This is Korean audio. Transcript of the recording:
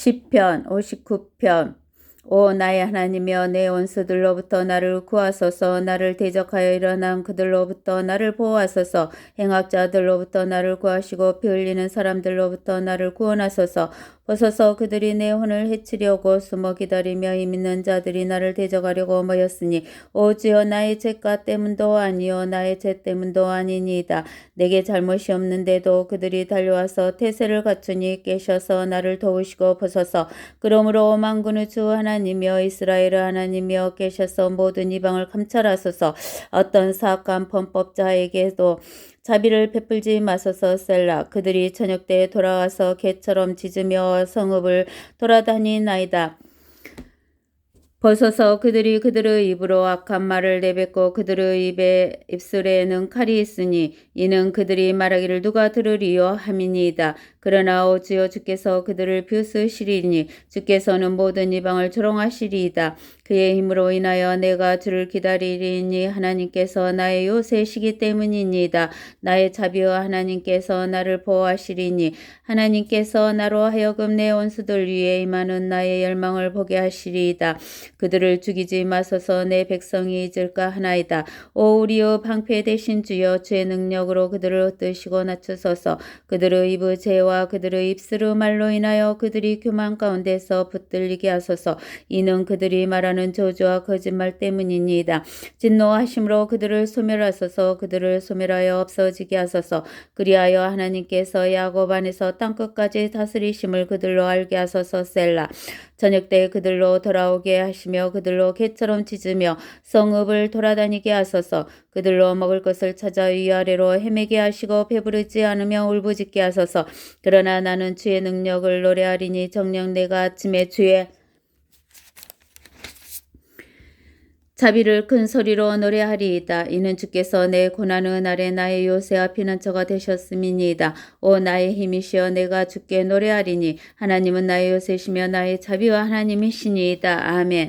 시편 59편. 오 나의 하나님이여 내 원수들로부터 나를 구하소서. 나를 대적하여 일어난 그들로부터 나를 보호하소서. 행악자들로부터 나를 구하시고 피 흘리는 사람들로부터 나를 구원하소서. 벗 어서 그들이 내 혼을 해치려고 숨어 기다리며 힘 있는 자들이 나를 대적하려고 모였으니 오지어 나의 죄가 때문도 아니요 나의 죄 때문도 아니니이다. 내게 잘못이 없는데도 그들이 달려와서 태세를 갖추니 깨셔서 나를 도우시고 벗어서. 그러므로 만군의 주 하나님이여 이스라엘의 하나님이여 깨셔서 모든 이방을 감찰하소서. 어떤 사악한 범법자에게도 자비를 베풀지 마소서 셀라 그들이 저녁 때에 돌아와서 개처럼 짖으며 성읍을 돌아다니나이다. 벗어서 그들이 그들의 입으로 악한 말을 내뱉고 그들의 입에 입술에는 칼이 있으니 이는 그들이 말하기를 누가 들으리요 함이니이다. 그러나 오지어 주께서 그들을 비웃으시리니 주께서는 모든 이방을 조롱하시리이다. 그의 힘으로 인하여 내가 주를 기다리리니 하나님께서 나의 요새시기 때문이니이다. 나의 자비와 하나님께서 나를 보호하시리니 하나님께서 나로 하여금 내 원수들 위에 임하는 나의 열망을 보게 하시리이다. 그들을 죽이지 마소서. 내 백성이 잊을까 하나이다. 오 우리의 방패 대신 주여 주의 능력으로 그들을 흩으시고 낮추소서. 그들의 입의 죄와 그들의 입술의 말로 인하여 그들이 교만 가운데서 붙들리게 하소서. 이는 그들이 말하는 저주와 거짓말 때문이니이다. 진노하심으로 그들을 소멸하소서. 그들을 소멸하여 없어지게 하소서. 그리하여 하나님께서 야곱 안에서 땅끝까지 다스리심을 그들로 알게 하소서 셀라 저녁 때 그들로 돌아오게 하시며 그들로 개처럼 짖으며 성읍을 돌아다니게 하소서. 그들로 먹을 것을 찾아 위아래로 헤매게 하시고 배부르지 않으며 울부짖게 하소서. 그러나 나는 주의 능력을 노래하리니 정녕 내가 아침에 주의 자비를 큰 소리로 노래하리이다. 이는 주께서 내 고난의 날에 나의 요새와 피난처가 되셨음이니이다. 오 나의 힘이시여 내가 주께 노래하리니 하나님은 나의 요새시며 나의 자비와 하나님이시니이다. 아멘.